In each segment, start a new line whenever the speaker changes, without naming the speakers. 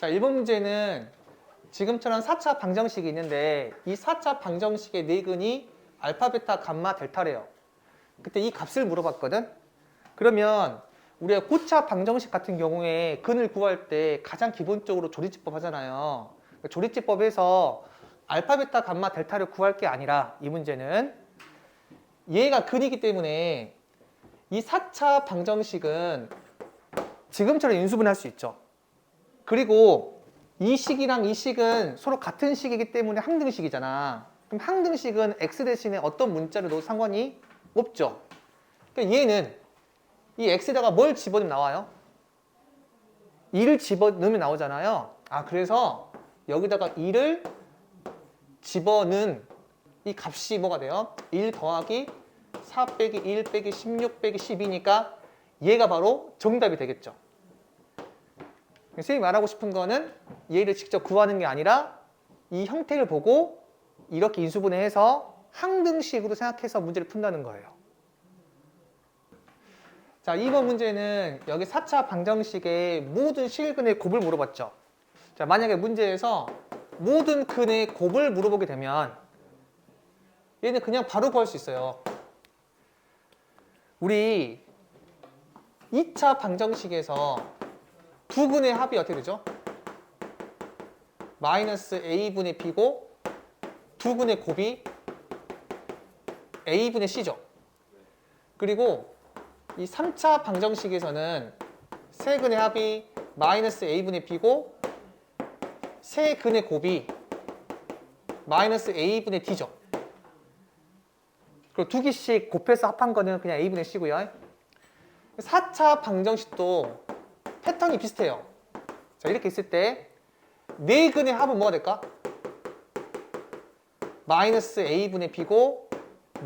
자, 1번 문제는 지금처럼 4차 방정식이 있는데 이 4차 방정식의 네근이 알파, 베타, 감마, 델타래요. 그때 이 값을 물어봤거든. 그러면 우리가 9차 방정식 같은 경우에 근을 구할 때 가장 기본적으로 조리집법 하잖아요. 그 조리집법에서 알파, 베타, 감마, 델타를 구할 게 아니라 이 문제는 얘가 근이기 때문에 이 4차 방정식은 지금처럼 인수분할 수 있죠. 그리고 이 식이랑 이 식은 서로 같은 식이기 때문에 항등식이잖아. 그럼 항등식은 x 대신에 어떤 문자를 넣어도 상관이 없죠. 그러니까 얘는 이 x에다가 뭘 집어넣으면 나와요? 2를 집어넣으면 나오잖아요. 아 그래서 여기다가 2를 집어넣은 이 값이 뭐가 돼요? 1 더하기 4 빼기 1 빼기 16 빼기 12니까 얘가 바로 정답이 되겠죠. 선생님이 말하고 싶은 거는 얘를 직접 구하는 게 아니라 이 형태를 보고 이렇게 인수분해해서 항등식으로 생각해서 문제를 푼다는 거예요. 자, 2번 문제는 여기 4차 방정식의 모든 실근의 곱을 물어봤죠. 자, 만약에 문제에서 모든 근의 곱을 물어보게 되면 얘는 그냥 바로 구할 수 있어요. 우리 2차 방정식에서 두 근의 합이 어떻게 되죠? 마이너스 a분의 b고 두 근의 곱이 a분의 c죠. 그리고 이 3차 방정식에서는 세 근의 합이 마이너스 a분의 b고 세 근의 곱이 마이너스 a분의 d죠. 그리고 두 개씩 곱해서 합한 거는 그냥 a분의 c고요. 4차 방정식도 패턴이 비슷해요. 자, 이렇게 있을 때 네 근의 합은 뭐가 될까? 마이너스 a분의 b고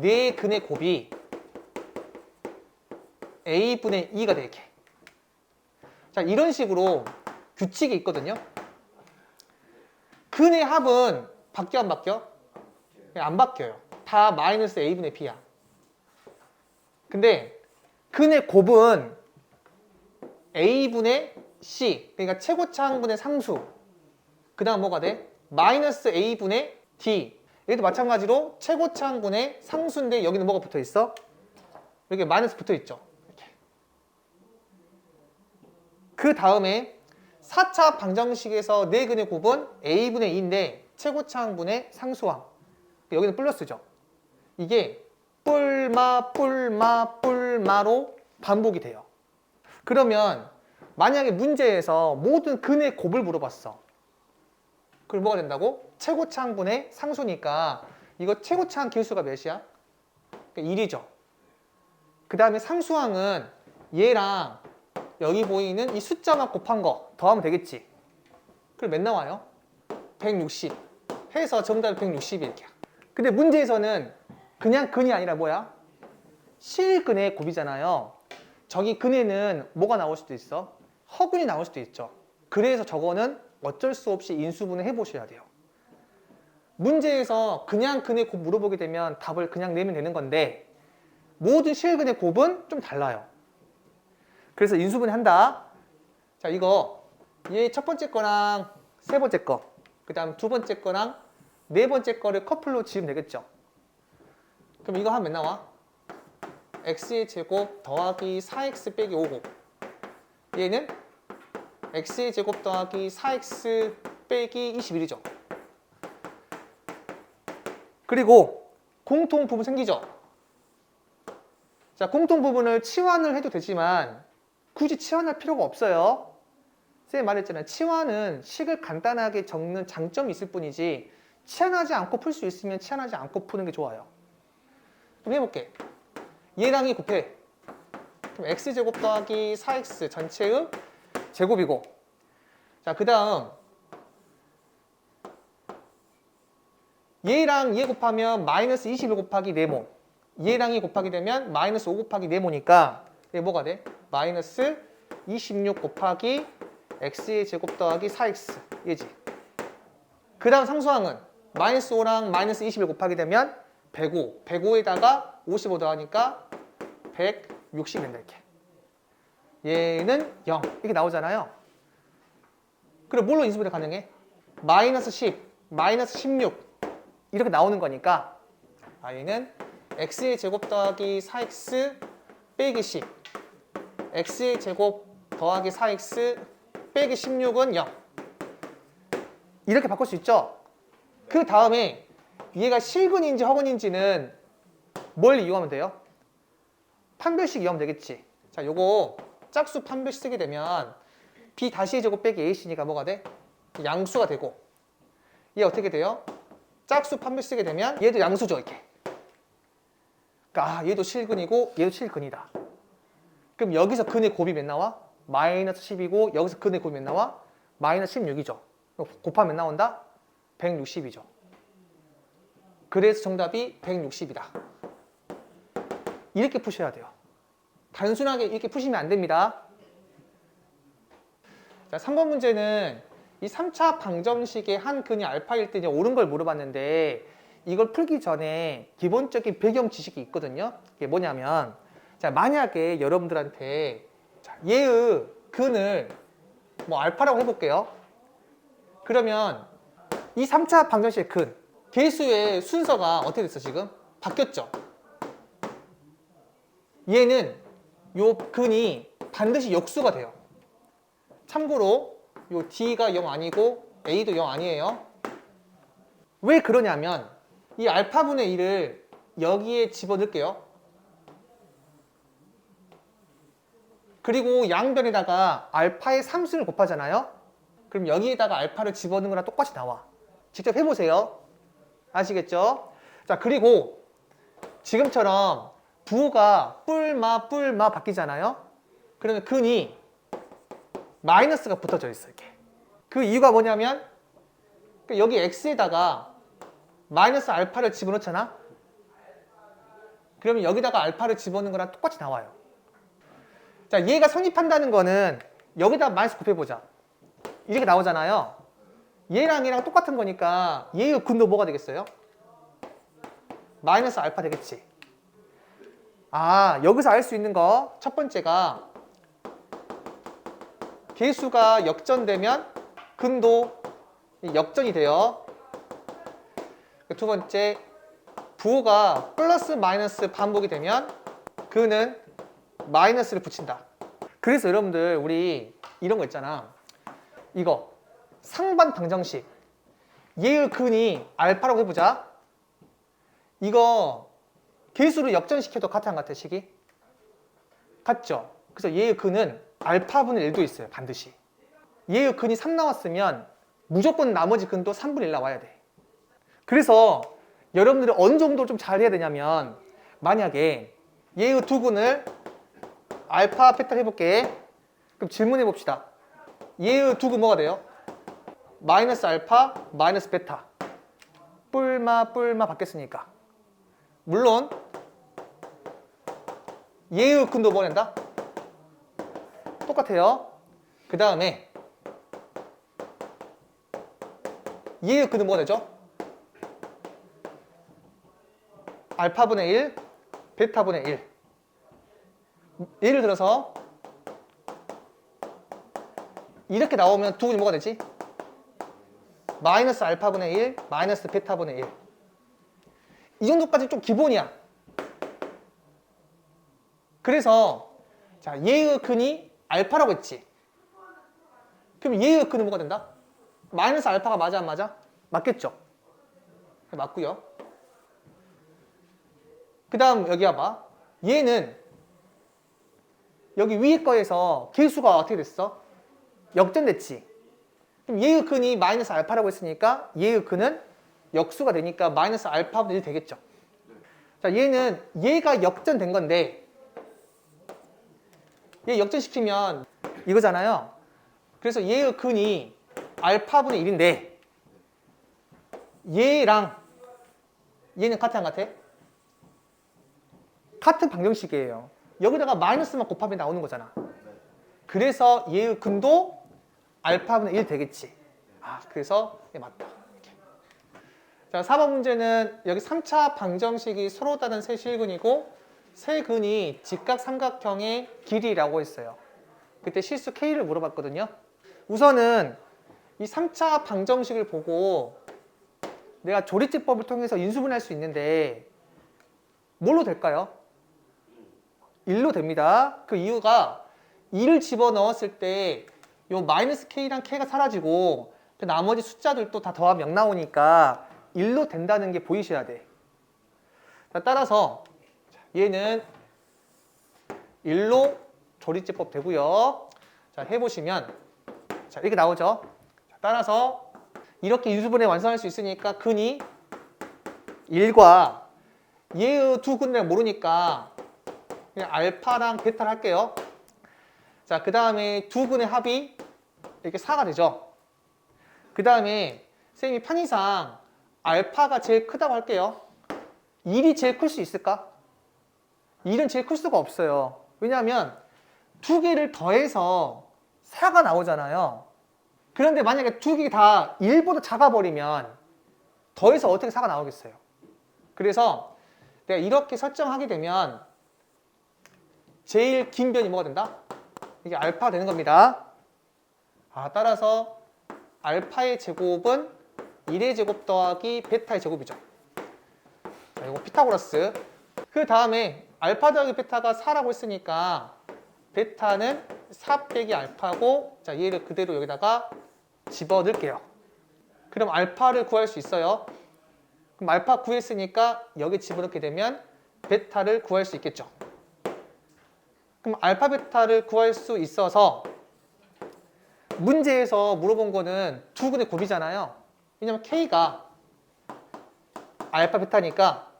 네 근의 곱이 a분의 2가 되게. 자, 이런 식으로 규칙이 있거든요. 근의 합은 바뀌어 안 바뀌어? 안 바뀌어요. 다 마이너스 a분의 b야. 근데 근의 곱은 a분의 c 그러니까 최고차항분의 상수 그 다음 뭐가 돼? 마이너스 a분의 d 얘도 마찬가지로 최고차항분의 상수인데 여기는 뭐가 붙어 있어? 여기 마이너스 붙어 있죠 이렇게. 그 다음에 4차 방정식에서 네 근의 곱은 a분의 2인데 최고차항분의 상수항 여기는 플러스죠 이게 뿔마 뿔마 뿔마로 반복이 돼요 그러면 만약에 문제에서 모든 근의 곱을 물어봤어. 그럼 뭐가 된다고? 최고차항분의 상수니까 이거 최고차항 기수가 몇이야? 1이죠. 그 다음에 상수항은 얘랑 여기 보이는 이 숫자만 곱한 거 더하면 되겠지. 그럼 몇 나와요? 160. 해서 정답이 160이 이렇게. 근데 문제에서는 그냥 근이 아니라 뭐야? 실근의 곱이잖아요. 저기 근에는 뭐가 나올 수도 있어? 허근이 나올 수도 있죠. 그래서 저거는 어쩔 수 없이 인수분해 해보셔야 돼요. 문제에서 그냥 근의 곱 물어보게 되면 답을 그냥 내면 되는 건데 모든 실근의 곱은 좀 달라요. 그래서 인수분해 한다. 자 이거 얘 첫 번째 거랑 세 번째 거, 그 다음 두 번째 거랑 네 번째 거를 커플로 지으면 되겠죠. 그럼 이거 하면 몇 나와? X의 제곱 더하기 4x 빼기 5고 얘는 x의 제곱 더하기 4x 빼기 21이죠. 그리고 공통 부분 생기죠. 자, 공통 부분을 치환을 해도 되지만 굳이 치환할 필요가 없어요. 쌤 말했잖아요. 치환은 식을 간단하게 적는 장점이 있을 뿐이지 치환하지 않고 풀 수 있으면 치환하지 않고 푸는 게 좋아요. 그럼 해볼게. 얘랑 이 곱해. 그럼 x제곱 더하기 4x 전체의 제곱이고. 자, 그 다음. 얘랑 얘 곱하면 마이너스 21 곱하기 4모. 얘랑 이 곱하기 되면 마이너스 5 곱하기 4모니까. 이게 뭐가 돼? 마이너스 26 곱하기 x의 제곱 더하기 4x 얘지? 그 다음 상수항은 마이너스 5랑 마이너스 21 곱하기 되면 105 105에다가 55 더하니까 160 된다 이렇게. 얘는 0 이렇게 나오잖아요. 그럼 뭘로 인수분해 가능해? 마이너스 10, 마이너스 16 이렇게 나오는 거니까 아 얘는 x의 제곱 더하기 4x 빼기 10 x의 제곱 더하기 4x 빼기 16은 0 이렇게 바꿀 수 있죠? 그 다음에 얘가 실근인지 허근인지는 뭘 이용하면 돼요? 판별식 이용하면 되겠지. 자, 요거 짝수 판별식 쓰게 되면 b 다시 제곱 빼기 ac니까 뭐가 돼? 양수가 되고 얘 어떻게 돼요? 짝수 판별식 쓰게 되면 얘도 양수죠, 이렇게. 그러니까 아, 얘도 실근이고 얘도 실근이다. 그럼 여기서 근의 곱이 몇 나와? 마이너스 10이고 여기서 근의 곱이 몇 나와? 마이너스 16이죠. 곱하면 나온다? 160이죠. 그래서 정답이 160이다. 이렇게 푸셔야 돼요. 단순하게 이렇게 푸시면 안 됩니다. 자, 3번 문제는 이 3차 방정식의 한 근이 알파일 때 옳은 걸 물어봤는데 이걸 풀기 전에 기본적인 배경 지식이 있거든요. 이게 뭐냐면 자, 만약에 여러분들한테 자, 얘의 근을 뭐 알파라고 해볼게요. 그러면 이 3차 방정식의 근 개수의 순서가 어떻게 됐어 지금? 바뀌었죠? 얘는 요 근이 반드시 역수가 돼요. 참고로 요 D가 0 아니고 A도 0 아니에요. 왜 그러냐면 이 알파분의 1을 여기에 집어넣을게요. 그리고 양변에다가 알파의 3수를 곱하잖아요. 그럼 여기에다가 알파를 집어넣는 거랑 똑같이 나와. 직접 해보세요. 아시겠죠? 자, 그리고 지금처럼 부호가 뿔마 뿔마 바뀌잖아요. 그러면 근이 마이너스가 붙어져 있어 이렇게. 그 이유가 뭐냐면 그 여기 x에다가 마이너스 알파를 집어넣잖아. 그러면 여기다가 알파를 집어넣는 거랑 똑같이 나와요. 자, 얘가 성립한다는 거는 여기다 마이너스 곱해보자. 이렇게 나오잖아요. 얘랑 얘랑 똑같은 거니까 얘의 근도 뭐가 되겠어요? 마이너스 알파 되겠지. 아, 여기서 알 수 있는 거 첫 번째가 개수가 역전되면 근도 역전이 돼요. 두 번째, 부호가 플러스 마이너스 반복이 되면 그는 마이너스를 붙인다. 그래서 여러분들 우리 이런 거 있잖아. 이거 상반 방정식 얘의 근이 알파라고 해보자. 이거 개수를 역전시켜도 같아 안 같아 식이? 같죠? 그래서 얘의 근은 알파분의 1도 있어요 반드시 얘의 근이 3 나왔으면 무조건 나머지 근도 3분의 1 나와야 돼 그래서 여러분들이 어느 정도 좀 잘해야 되냐면 만약에 얘의 두 근을 알파 베타 해볼게 그럼 질문해 봅시다 얘의 두 근 뭐가 돼요? 마이너스 알파 마이너스 베타 뿔마 뿔마 바뀌었으니까 물론 얘의 근도 뭐 낸다? 똑같아요. 그 다음에 얘의 근은 뭐가 되죠? 알파분의 1, 베타분의 1. 예를 들어서 이렇게 나오면 두 근이 뭐가 되지? 마이너스 알파분의 1, 마이너스 베타분의 1. 이 정도까지 좀 기본이야. 그래서 자 얘의 근이 알파라고 했지. 그럼 얘의 근은 뭐가 된다? 마이너스 알파가 맞아 안 맞아? 맞겠죠. 맞고요. 그 다음 여기 와봐. 얘는 여기 위에 거에서 개수가 어떻게 됐어? 역전됐지. 그럼 얘의 근이 마이너스 알파라고 했으니까 얘의 근은 역수가 되니까 마이너스 알파분의 1 되겠죠. 자, 얘는 얘가 역전된 건데 얘 역전시키면 이거잖아요. 그래서 얘의 근이 알파분의 1인데 얘랑 얘는 같아 안 같아? 같은 방정식이에요. 여기다가 마이너스만 곱하면 나오는 거잖아. 그래서 얘의 근도 알파분의 1 되겠지. 아, 그래서 얘 맞다. 자, 4번 문제는 여기 3차 방정식이 서로 다른 세 실근이고 세 근이 직각 삼각형의 길이라고 했어요. 그때 실수 K를 물어봤거든요. 우선은 이 3차 방정식을 보고 내가 조리제법을 통해서 인수분해할 수 있는데 뭘로 될까요? 1로 됩니다. 그 이유가 2를 집어넣었을 때 요 마이너스 k랑 k가 사라지고 그 나머지 숫자들도 다 더하면 0 나오니까 1로 된다는 게 보이셔야 돼. 자, 따라서 얘는 1로 조리제법 되고요. 자, 해보시면 자, 이렇게 나오죠. 자, 따라서 이렇게 인수분해 완성할 수 있으니까 근이 1과 얘의 두 근을 모르니까 그냥 알파랑 베타를 할게요. 자, 그 다음에 두 근의 합이 이렇게 4가 되죠. 그 다음에 쌤이 편의상 알파가 제일 크다고 할게요. 1이 제일 클 수 있을까? 1은 제일 클 수가 없어요. 왜냐하면 두 개를 더해서 4가 나오잖아요. 그런데 만약에 두 개 다 1보다 작아버리면 더해서 어떻게 4가 나오겠어요? 그래서 내가 이렇게 설정하게 되면 제일 긴 변이 뭐가 된다? 이게 알파가 되는 겁니다. 아, 따라서 알파의 제곱은 1의 제곱 더하기 베타의 제곱이죠. 자, 이거 피타고라스. 그 다음에 알파 더하기 베타가 4라고 했으니까 베타는 4 빼기 알파고 자 얘를 그대로 여기다가 집어넣을게요. 그럼 알파를 구할 수 있어요. 그럼 알파 구했으니까 여기 집어넣게 되면 베타를 구할 수 있겠죠. 그럼 알파 베타를 구할 수 있어서 문제에서 물어본 거는 두 근의 곱이잖아요. 왜냐면 K가 알파 베타니까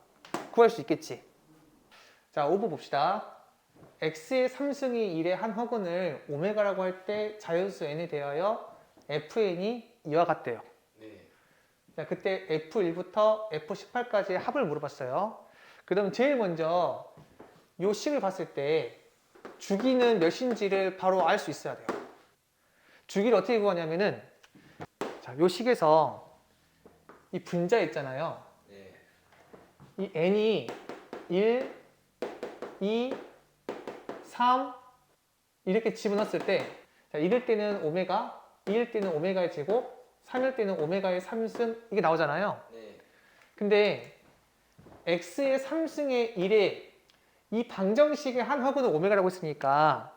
구할 수 있겠지. 자, 5번 봅시다. x의 3승이 1의 한 허근을 오메가라고 할 때 자연수 n에 대하여 fn이 이와 같대요.
네.
자, 그때 F1부터 F18까지의 합을 물어봤어요. 그럼 제일 먼저 요 식을 봤을 때 주기는 몇인지를 바로 알 수 있어야 돼요. 주기를 어떻게 구하냐면은 자, 요 식에서 이 분자 있잖아요.
네.
이 n이 1, 2, 3 이렇게 집어넣었을 때 자, 1일 때는 오메가, 2일 때는 오메가의 제곱, 3일 때는 오메가의 3승 이게 나오잖아요.
네.
근데 x의 3승의 1에 이 방정식의 한 허근은 오메가라고 했으니까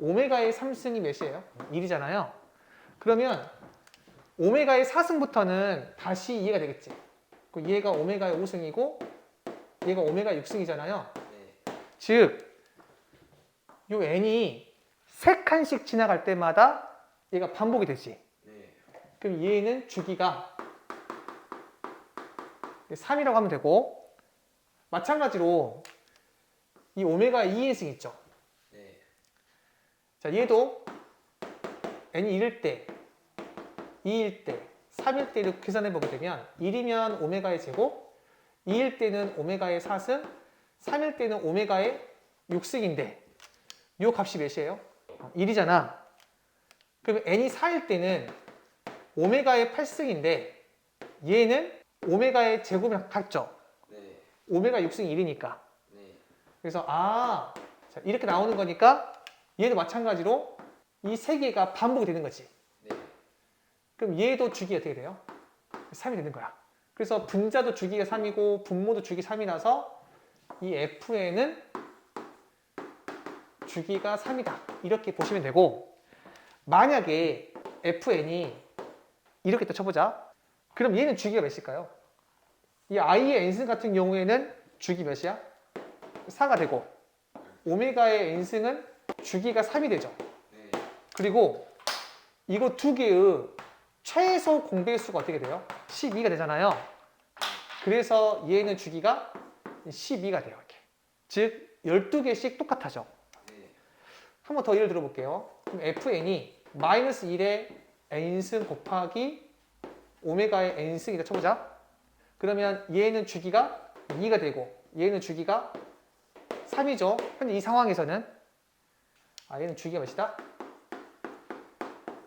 오메가의 3승이 몇이에요? 1이잖아요. 그러면 오메가의 4승부터는 다시 이해가 되겠지. 그 얘가 오메가의 5승이고 얘가 오메가의 6승이잖아요.
네.
즉, 요 n이 세 칸씩 지나갈 때마다 얘가 반복이 되지.
네.
그럼 얘는 주기가 3이라고 하면 되고 마찬가지로 이 오메가 2인승 있죠.
네.
자, 얘도 n이 1일 때, 2일 때, 3일 때를 계산해 보게 되면 1이면 오메가의 제곱, 2일 때는 오메가의 4승, 3일 때는 오메가의 6승인데 요 값이 몇이에요? 1이잖아. 그럼 n이 4일 때는 오메가의 8승인데 얘는 오메가의 제곱이랑 같죠?
네.
오메가 6승 1이니까.
네.
그래서 아 자, 이렇게 나오는 거니까 얘도 마찬가지로 이 세 개가 반복이 되는 거지.
네.
그럼 얘도 주기 어떻게 돼요? 3이 되는 거야. 그래서 분자도 주기가 3이고 분모도 주기 3이라서 이 fn은 주기가 3이다. 이렇게 보시면 되고 만약에 fn이 이렇게 또 쳐보자. 그럼 얘는 주기가 몇일까요? 이 i의 n승 같은 경우에는 주기 몇이야? 4가 되고 오메가의 n승은 주기가 3이 되죠.
네.
그리고 이거 두 개의 최소 공배수가 어떻게 돼요? 12가 되잖아요. 그래서 얘는 주기가 12가 돼요. 이렇게. 즉 12개씩 똑같아져.
네.
한번 더 예를 들어볼게요. 그럼 fn이 마이너스 1의 n승 곱하기 오메가의 n승이다 쳐보자. 그러면 얘는 주기가 2가 되고 얘는 주기가 3이죠. 현재 이 상황에서는 아 얘는 주기가 몇이다?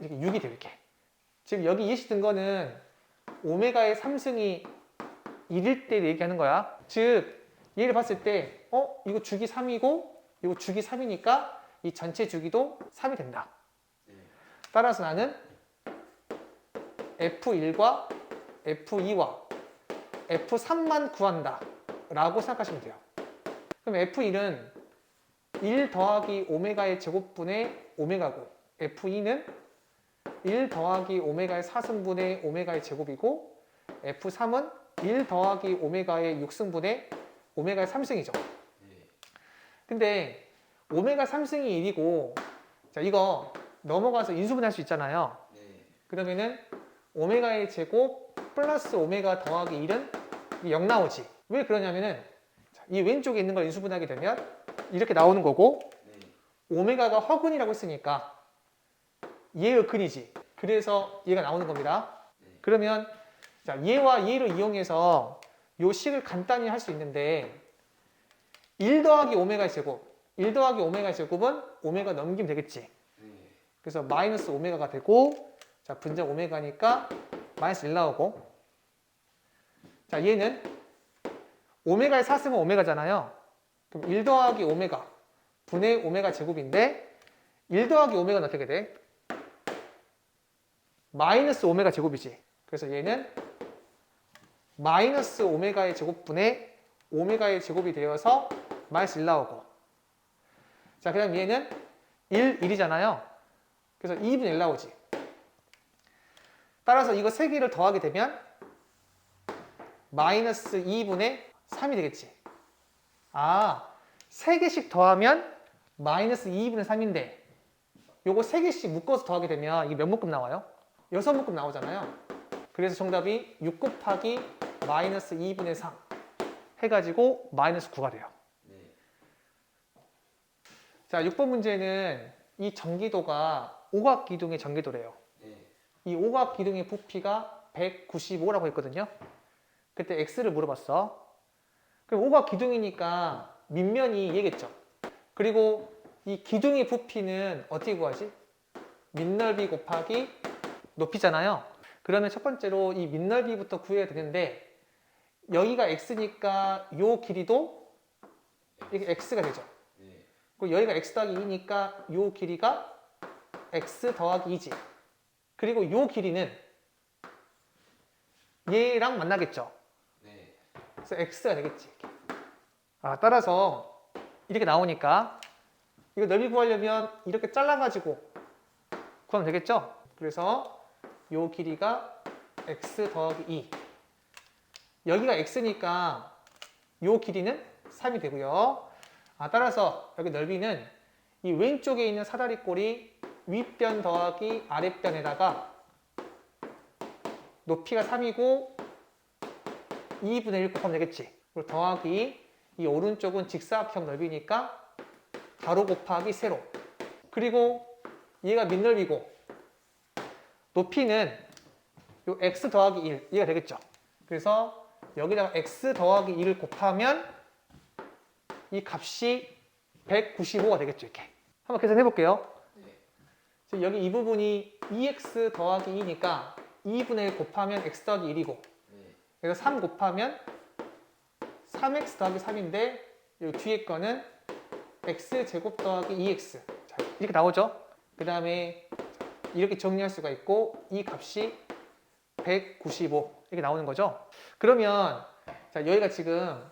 이렇게 6이 돼요 이렇게. 지금 여기 예시 든 거는 오메가의 3승이 1일 때 얘기하는 거야. 즉 얘를 봤을 때 어? 이거 주기 3이고 이거 주기 3이니까 이 전체 주기도 3이 된다.
네.
따라서 나는 F1과 F2와 F3만 구한다 라고 생각하시면 돼요. 그럼 F1은 1 더하기 오메가의 제곱분의 오메가고 F2는 1 더하기 오메가의 4승분의 오메가의 제곱이고 F3은 1 더하기 오메가의 6승분의 오메가의 3승이죠.
네.
근데 오메가 3승이 1이고 자 이거 넘어가서 인수분해할 수 있잖아요.
네.
그러면은 오메가의 제곱 플러스 오메가 더하기 1은 0 나오지. 왜 그러냐면은 자, 이 왼쪽에 있는 걸 인수분해하게 되면 이렇게 나오는 거고
네.
오메가가 허근이라고 했으니까 얘의 근이지. 그래서 얘가 나오는 겁니다. 그러면 자, 얘와 얘를 이용해서 요 식을 간단히 할 수 있는데 1 더하기 오메가 제곱 1 더하기 오메가 제곱은 오메가 넘기면 되겠지.
네.
그래서 마이너스 오메가가 되고 자 분자 오메가니까 마이너스 1 나오고 자 얘는 오메가의 4승은 오메가잖아요. 그럼 1 더하기 오메가 분의 오메가 제곱인데 1 더하기 오메가는 어떻게 돼? 마이너스 오메가 제곱이지. 그래서 얘는 마이너스 오메가의 제곱분의 오메가의 제곱이 되어서 마이너스 1 나오고 자 그 다음 얘는 1, 1이잖아요. 그래서 2분의 1 나오지. 따라서 이거 세 개를 더하게 되면 마이너스 2분의 3이 되겠지. 아, 세 개씩 더하면 마이너스 2분의 3인데 요거 세 개씩 묶어서 더하게 되면 이게 몇 묶음 나와요? 여섯 묶음 나오잖아요. 그래서 정답이 6 곱하기 마이너스 2분의 3 해가지고 마이너스 9가 돼요.
네.
자, 6번 문제는 이 전기도가 오각 기둥의 전기도래요.
네.
이 오각 기둥의 부피가 195라고 했거든요. 그때 x를 물어봤어. 그럼 오각 기둥이니까 밑면이 얘겠죠. 그리고 이 기둥의 부피는 어떻게 구하지? 밑넓이 곱하기 높이잖아요. 그러면 첫 번째로 이 밑넓이부터 구해야 되는데 여기가 x니까 요 길이도 이게 x가 되죠.
네.
그리고 여기가 x 더하기 2니까 요 길이가 x 더하기 2지. 그리고 요 길이는 얘랑 만나겠죠.
네.
그래서 x가 되겠지. 아, 따라서 이렇게 나오니까 이거 넓이 구하려면 이렇게 잘라가지고 구하면 되겠죠. 그래서 요 길이가 x 더하기 2. 여기가 x니까 요 길이는 3이 되고요. 아, 따라서 여기 넓이는 이 왼쪽에 있는 사다리꼴이 윗변 더하기 아랫변에다가 높이가 3이고 2분의 1 곱하면 되겠지. 그리고 더하기 이 오른쪽은 직사각형 넓이니까 가로 곱하기 세로. 그리고 얘가 밑넓이고 높이는 요 x 더하기 1 얘가 되겠죠. 그래서 여기다가 x 더하기 1을 곱하면 이 값이 195가 되겠죠. 이렇게. 한번 계산해 볼게요. 여기 이 부분이 2x 더하기 2니까 2분의 1 곱하면 x 더하기 1이고
네.
그래서 3 곱하면 3x 더하기 3인데 여기 뒤에 거는 x 제곱 더하기 2x 자, 이렇게 나오죠. 그 다음에 이렇게 정리할 수가 있고 이 값이 195 이렇게 나오는 거죠. 그러면 자 여기가 지금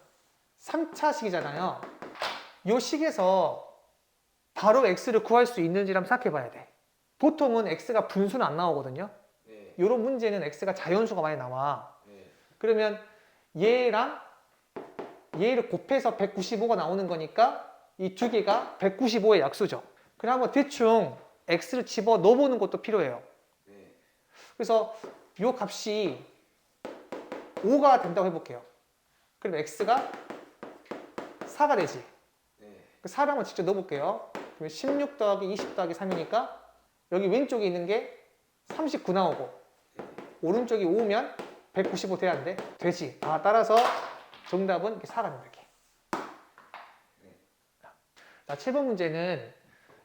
3차 식이잖아요. 이 식에서 바로 x를 구할 수 있는지 한번 생각해 봐야 돼. 보통은 x가 분수는 안 나오거든요.
네.
이런 문제는 x가 자연수가 많이 나와.
네.
그러면 얘랑 얘를 곱해서 195가 나오는 거니까 이 두 개가 195의 약수죠. 그럼 한번 대충 x를 집어 넣어보는 것도 필요해요.
네.
그래서 이 값이 5가 된다고 해볼게요. 그럼 x가 4가 되지.
네.
그 4를 한번 직접 넣어볼게요. 그러면 16 더하기 20 더하기 3이니까 여기 왼쪽에 있는 게 39 나오고 오른쪽이 5면 195 돼야 안 돼? 되지. 아, 따라서 정답은 이렇게 4가 된다. 이렇게. 자, 7번 문제는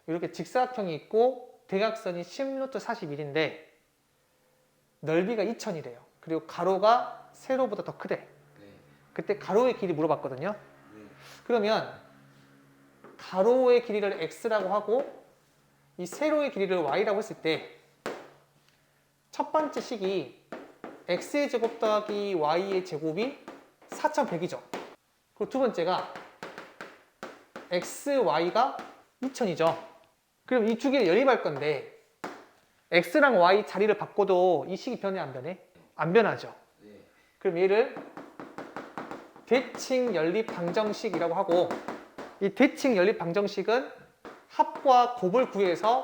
이렇게 직사각형이 있고 대각선이 10루트 41인데 넓이가 2000이래요. 그리고 가로가 세로보다 더 크대.
네.
그때 가로의 길이 물어봤거든요.
네.
그러면 가로의 길이를 x라고 하고 이 세로의 길이를 y라고 했을 때 첫 번째 식이 x의 제곱 더하기 y의 제곱이 4100이죠. 그리고 두 번째가 x, y가 2000이죠. 그럼 이 두 개를 연립할 건데 x랑 y 자리를 바꿔도 이 식이 변해 안 변해? 안 변하죠.
네.
그럼 얘를 대칭 연립 방정식이라고 하고 이 대칭 연립 방정식은 합과 곱을 구해서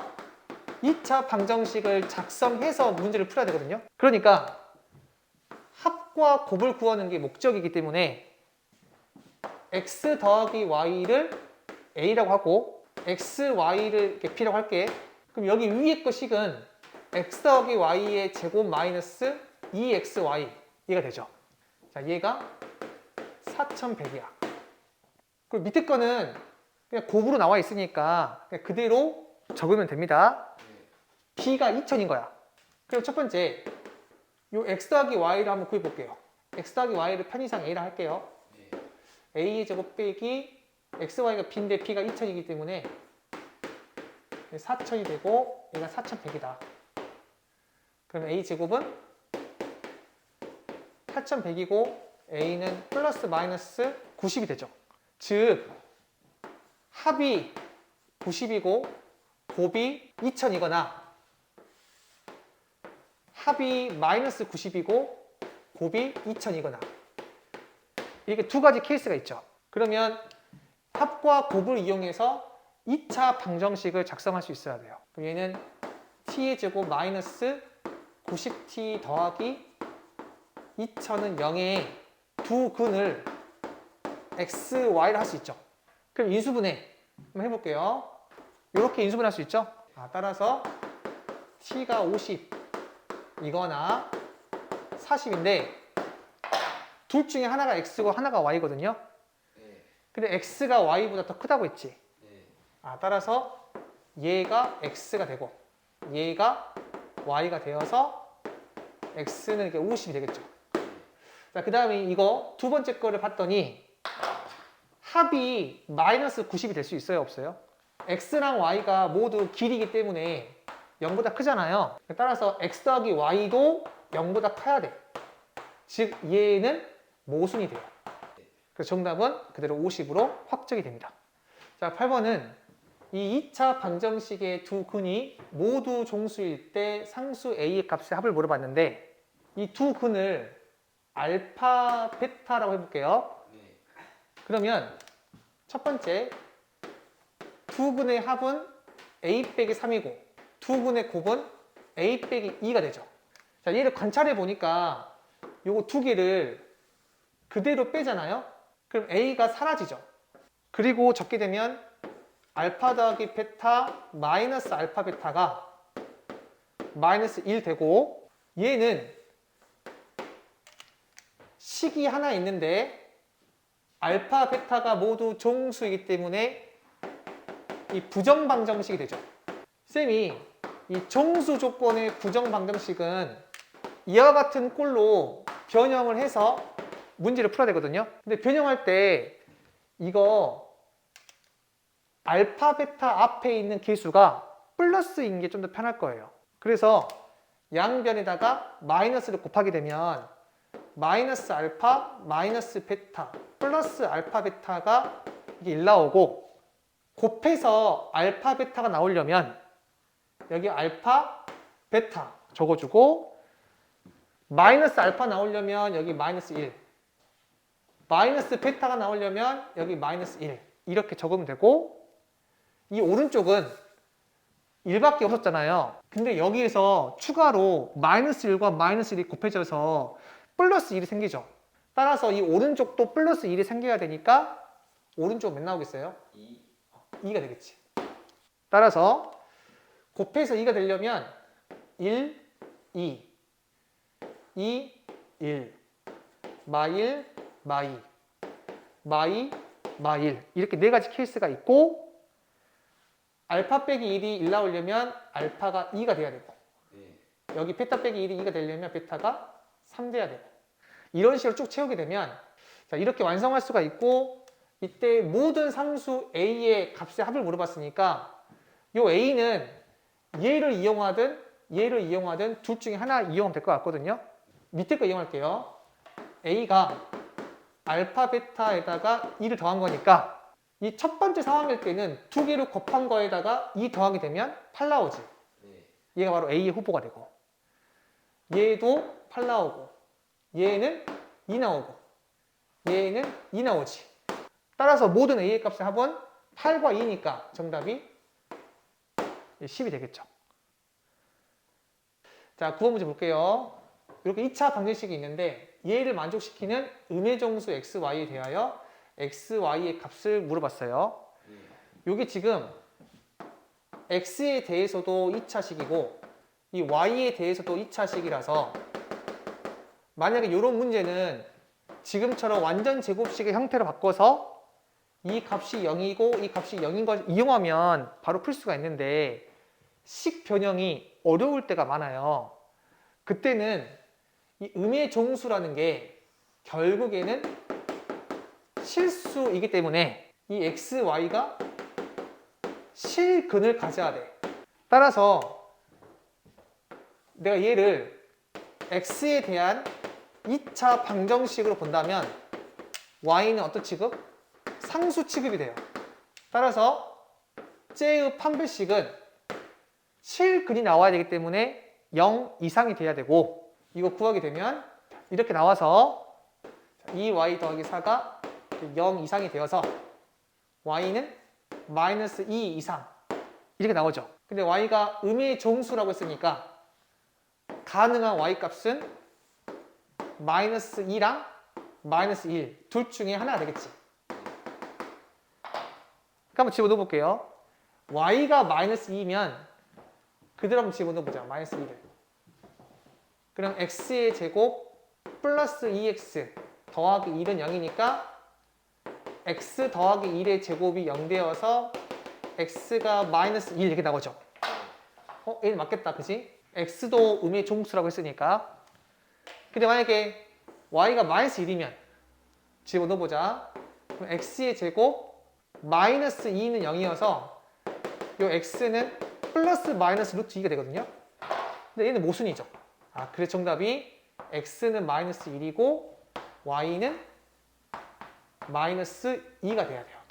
2차 방정식을 작성해서 문제를 풀어야 되거든요. 그러니까 합과 곱을 구하는 게 목적이기 때문에 x 더하기 y를 a라고 하고 x, y를 이렇게 p라고 할게. 그럼 여기 위에 거 식은 x 더하기 y의 제곱 마이너스 2xy 얘가 되죠. 자, 얘가 4100이야. 그리고 밑에 거는 그냥 곱으로 나와 있으니까 그냥 그대로 적으면 됩니다. b가 2000인 거야. 그럼 첫 번째, 요 x 더하기 y를 한번 구해 볼게요. x 더하기 y를 편의상 a라 할게요. a의 제곱 빼기 xy가 b인데 b가 2000이기 때문에 4000이 되고 얘가 4100이다. 그럼 a 제곱은 8100이고 a는 플러스 마이너스 90이 되죠. 즉 합이 90이고 곱이 2000이거나 합이 마이너스 90이고 곱이 2000이거나 이게 두 가지 케이스가 있죠. 그러면 합과 곱을 이용해서 2차 방정식을 작성할 수 있어야 돼요. 그럼 얘는 t의 제곱 마이너스 90t 더하기 2000은 0에 두 근을 x, y를 할 수 있죠. 그럼 인수분해 한번 해볼게요. 이렇게 인수분할 수 있죠. 아, 따라서 t가 50 이거나 40인데 둘 중에 하나가 x고 하나가 y거든요.
네.
근데 x가 y보다 더 크다고 했지.
네.
아, 따라서 얘가 x가 되고 얘가 y가 되어서 x는 이렇게 50이 되겠죠. 자, 그 다음에 이거 두 번째 거를 봤더니 합이 마이너스 90이 될 수 있어요? 없어요? x랑 y가 모두 길이기 때문에 0보다 크잖아요. 따라서 x 더하기 y도 0보다 커야 돼. 즉 얘는 모순이 돼요. 그래서 정답은 그대로 50으로 확정이 됩니다. 자, 8번은 이 2차 방정식의 두 근이 모두 종수일 때 상수 a의 값의 합을 물어봤는데 이 두 근을 알파, 베타라고 해볼게요.
네.
그러면 첫 번째 두 근의 합은 a 빼기 3이고 두 근의 곱은 a 빼기 2가 되죠. 자, 얘를 관찰해 보니까 요거 두 개를 그대로 빼잖아요. 그럼 a가 사라지죠. 그리고 적게 되면 알파 더하기 베타 마이너스 알파 베타가 마이너스 1 되고 얘는 식이 하나 있는데 알파 베타가 모두 종수이기 때문에 이 부정 방정식이 되죠. 쌤이 이 종수 조건의 부정 방정식은 이와 같은 꼴로 변형을 해서 문제를 풀어야 되거든요. 근데 변형할 때 이거 알파 베타 앞에 있는 개수가 플러스인 게 좀 더 편할 거예요. 그래서 양변에다가 마이너스를 곱하게 되면 마이너스 알파 마이너스 베타 플러스 알파 베타가 이게 1 나오고 곱해서 알파 베타가 나오려면 여기 알파 베타 적어주고 마이너스 알파 나오려면 여기 마이너스 1 마이너스 베타가 나오려면 여기 마이너스 1 이렇게 적으면 되고 이 오른쪽은 1밖에 없었잖아요 근데 여기에서 추가로 마이너스 1과 마이너스 1이 곱해져서 플러스 1이 생기죠 따라서 이 오른쪽도 플러스 1이 생겨야 되니까 오른쪽 몇 나오겠어요?
이.
2가 되겠지. 따라서 곱해서 2가 되려면 1, 2, 2, 1, 마1, 마2, 마2, 마1 이렇게 네 가지 케이스가 있고 알파 빼기 1이 1 나오려면 알파가 2가 돼야 되고
네.
여기 베타 빼기 1이 2가 되려면 베타가 3 돼야 되고. 이런 식으로 쭉 채우게 되면 자, 이렇게 완성할 수가 있고 이때 모든 상수 a의 값의 합을 물어봤으니까 이 a는 얘를 이용하든 얘를 이용하든 둘 중에 하나 이용하면 될 것 같거든요. 밑에 거 이용할게요. A가 알파 베타에다가 2를 더한 거니까 이 첫 번째 상황일 때는 두 개를 곱한 거에다가 2 더하게 되면 8 나오지.
네.
얘가 바로 A의 후보가 되고 얘도 8 나오고 얘는 2 나오고 얘는 2 나오지. 따라서 모든 A의 값의 합은 8과 2니까 정답이 10이 되겠죠. 자, 9번 문제 볼게요. 이렇게 2차 방정식이 있는데 얘를 만족시키는 음의 정수 xy에 대하여 xy의 값을 물어봤어요.
네.
여기 지금 x에 대해서도 2차식이고 이 y에 대해서도 2차식이라서 만약에 이런 문제는 지금처럼 완전 제곱식의 형태로 바꿔서 이 값이 0이고 이 값이 0인 걸 이용하면 바로 풀 수가 있는데 식 변형이 어려울 때가 많아요. 그때는 이 음의 종수라는 게 결국에는 실수이기 때문에 이 x, y가 실근을 가져야 돼. 따라서 내가 얘를 x에 대한 2차 방정식으로 본다면 y는 어떤 취급? 상수 취급이 돼요. 따라서 째의 판별식은 실근이 나와야 되기 때문에 0 이상이 돼야 되고 이거 구하게 되면 이렇게 나와서 2y 더하기 4가 0 이상이 되어서 y는 마이너스 2 이상 이렇게 나오죠. 근데 y가 음의 종수라고 했으니까 가능한 y 값은 마이너스 2랑 마이너스 1 둘 중에 하나가 되겠지. 한번 집어넣어 볼게요. y가 마이너스 2면 그대로 한번 집어넣어 보자. 마이너스 2를. 그럼 x의 제곱 플러스 2x 더하기 1은 0이니까 x 더하기 1의 제곱이 0 되어서 x가 마이너스 1 이렇게 나오죠. 어, 얘는 맞겠다. 그지? x도 음의 종수라고 했으니까. 근데 만약에 y가 마이너스 1이면 집어넣어 보자. 그럼 x의 제곱 마이너스 2는 0이어서 이 x는 플러스 마이너스 루트 2가 되거든요. 근데 얘는 모순이죠. 아, 그래서 정답이 x는 마이너스 1이고 y는 마이너스 2가 돼야 돼요.